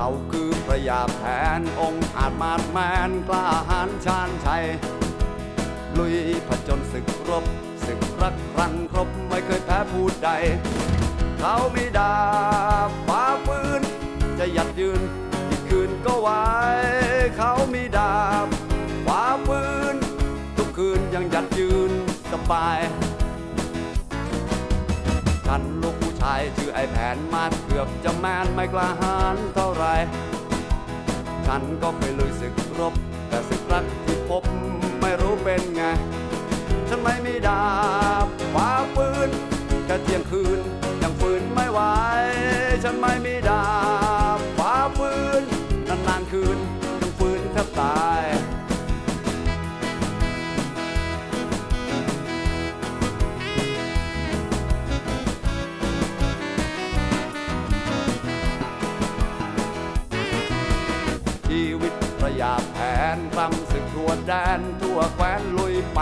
เขาคือพระยาแผนองค์อาจมาดแมนกล้าหาญชาญชัย ลุยผจญศึกรบศึกรักรันครบไม่เคยแพ้ผู้ใด เขามีดาบฟ้าปืน จะหยัดยืนอีกคืนก็ไหวเขามีดาบฟ้าปืน ทุกคืนยังหยัดยืนสบาย ฉันลูกายชื่อไอแผนมาเกือบจะแมนไม่กล้าหาญเท่าไร ฉันก็เคยลุยศึกรบ แต่ศึกรักที่พบไม่รู้เป็นไง ฉันไม่มีดาบฟ้า ชีวิตประหยาแผนกำศึกทั่วแดนทั่วแคว้นลุยไป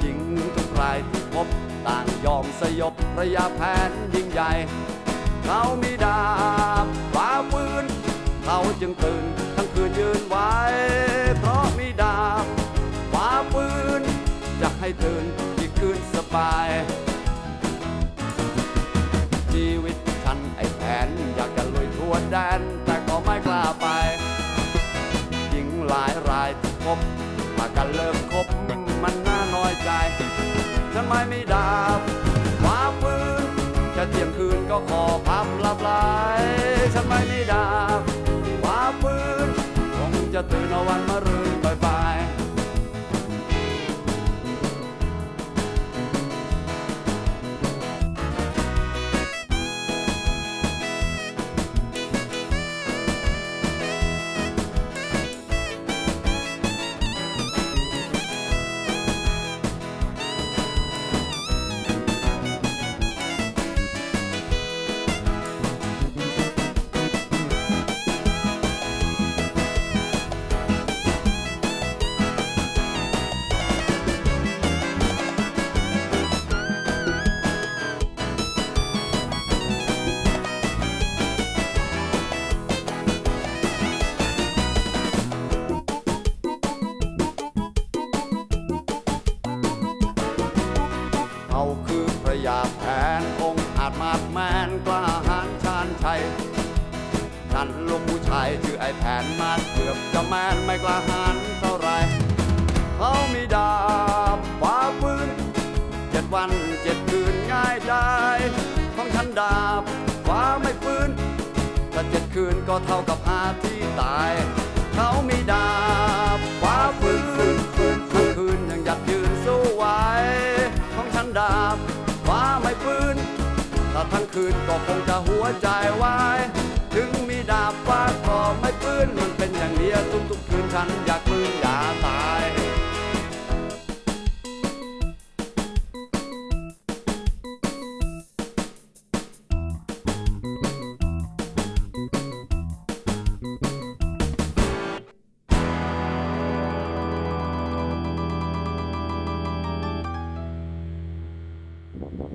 หญิงทุกรายที่พบต่างยอมสยบระยะแผนยิ่งใหญ่ เขามีดาบฟ้าปืน เขาจึงตื่นทั้งคืนยืนไว้ เพราะมีดาบฟ้าปืนจะให้ตื่นอีกคืนสบาย ชีวิตฉันไอแผนอยากจะลุยทั่วแดน แต่ก็ไม่กล้าไปหญิงหลายรายที่พบมากันเลิกคบมันน่าน้อยใจ ฉันไม่มีดาบฟ้าปืนจะเที่ยงคืนก็ขอพับลับลายฉันไม่มีดาบฟ้าปืนคงจะตื่นเอาวันมารืนบ่าย แมนกล้าหาญชาญชัยฉันลูกผู้ชายชื่อไอแผนมาเกือบจะแมนไม่กล้าหาญเท่าไรเขามีดาบฟ้าปืนเจ็ดวันเจ็ดคืนง่ายได้ของฉันดาบฟ้าไม่ปืนถ้าเจ็ดคืนก็เท่ากับหาที่ตาย เขามีดาบฟ้าปืน คืนก็คงจะหัวใจวาย